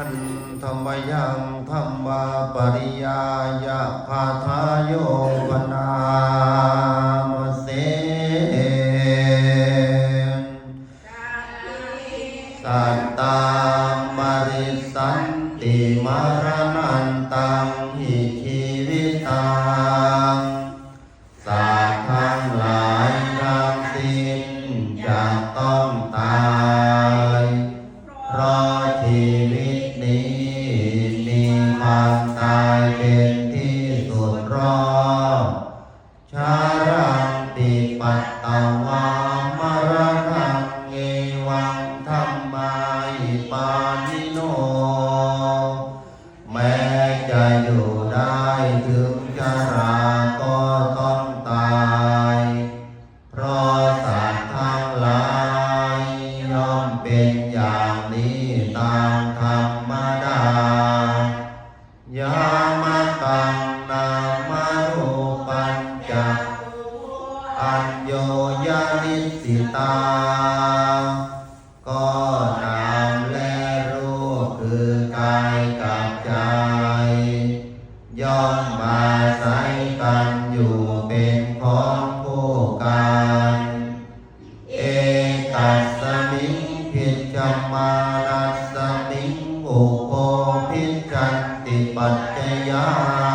พันธรรมยังธรรมบาปริยายาพาทายโยปนามเสสัตตาบริสันติมารณันตังหิชีวิตังสัทั้งหลายทั้งสิ้นจะต้องตาย งธรรมาปานิโน แม้จอยู่ได้ถึงชราก็ต้องตาย เพราะสตว์ทั้งหลายย่อมเป็นอย่างนี้ตามธรรม โกโกภิกขันติปัจจยา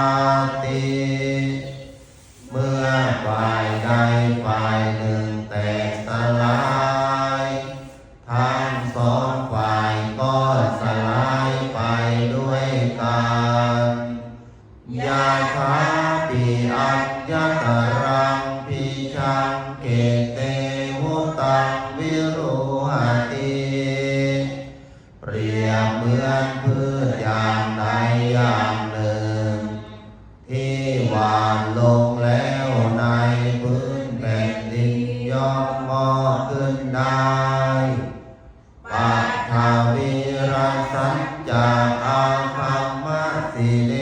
Amen.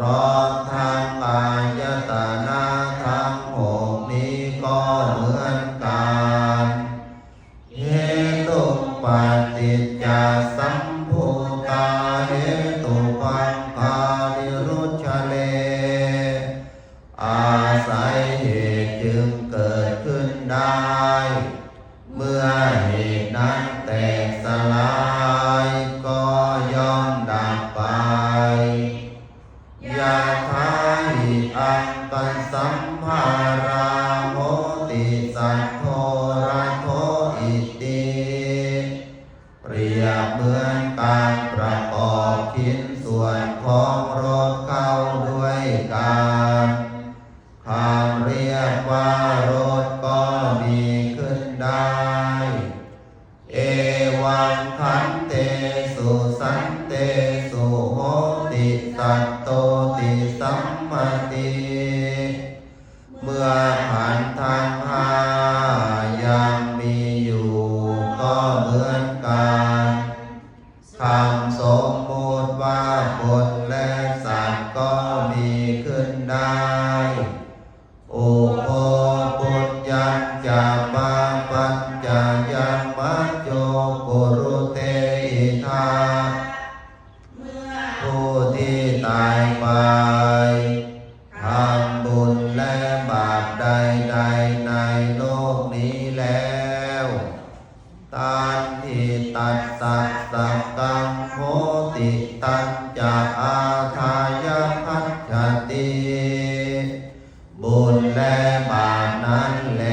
พร้อมทางกายตนะทั้งหกนี้ก็เหมือนกันเหตุปฏิจจสมภูตาเหตุปังจิรุชเล อาศัยเหตุจึง อันตันสัมมา 么？ โลกนี้แล้วตันทิตัสสัตสักังโหติตัญจะอาทายพัชติบุญและบาปนั้นแล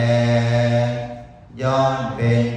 ย่อมเป็น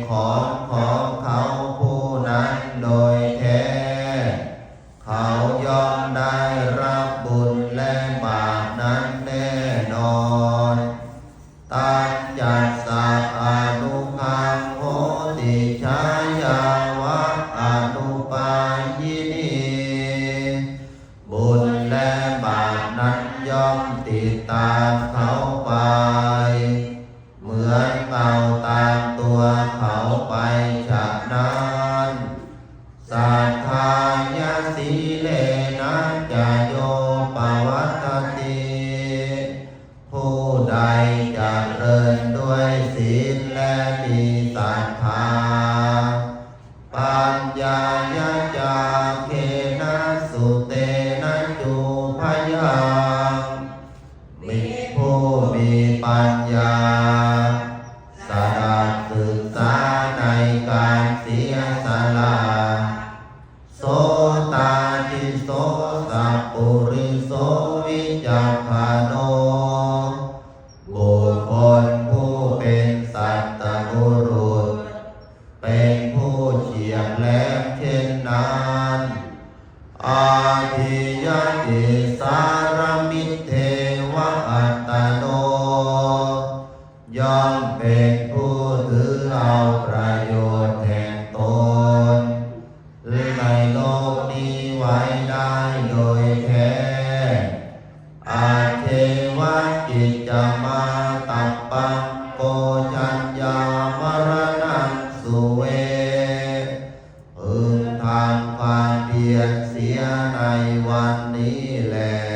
ปัญญายาจาเคนะสุเตนะจูพยังมีผู้มีปัญญาสับศึกษาในการเสียสละ เสียในวันนี้แหละ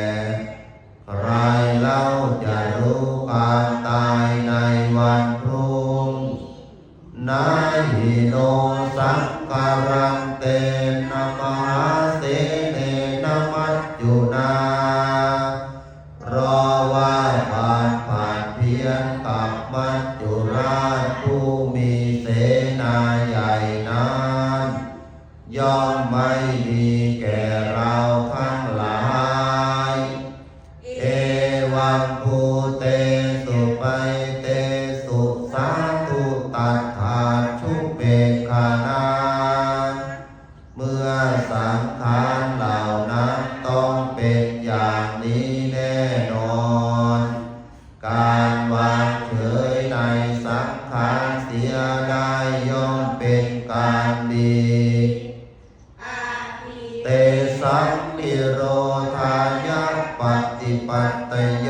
tây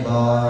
Bye.